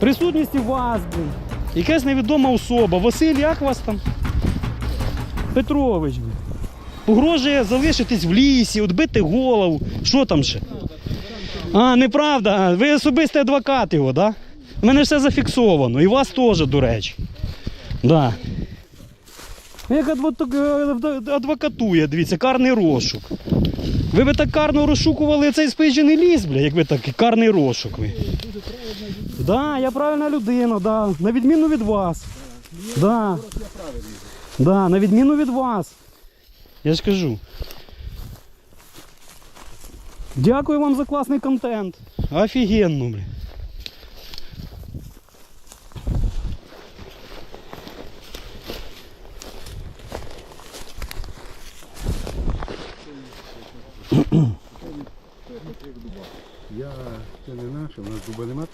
Присутність у вас, блін. Якась невідома особа. Василь, як вас там? Петрович, блін. Погрожує залишитись в лісі, відбити голову. Що там ще? А, неправда. Ви особистий адвокат його, так? Да? У мене все зафіксовано. І вас теж, до речі. Да. Як адво- адвокатує, дивіться, карний розшук. Ви би так карно розшукували цей спижений ліс, бля, якби так карний розшук ви. Да, я правильна людина, да. На відміну від вас. Да. Да, на відміну від вас. Я ж кажу. Дякую вам за класний контент. Офігенно, бля. Я це не наше, у нас дуба немає.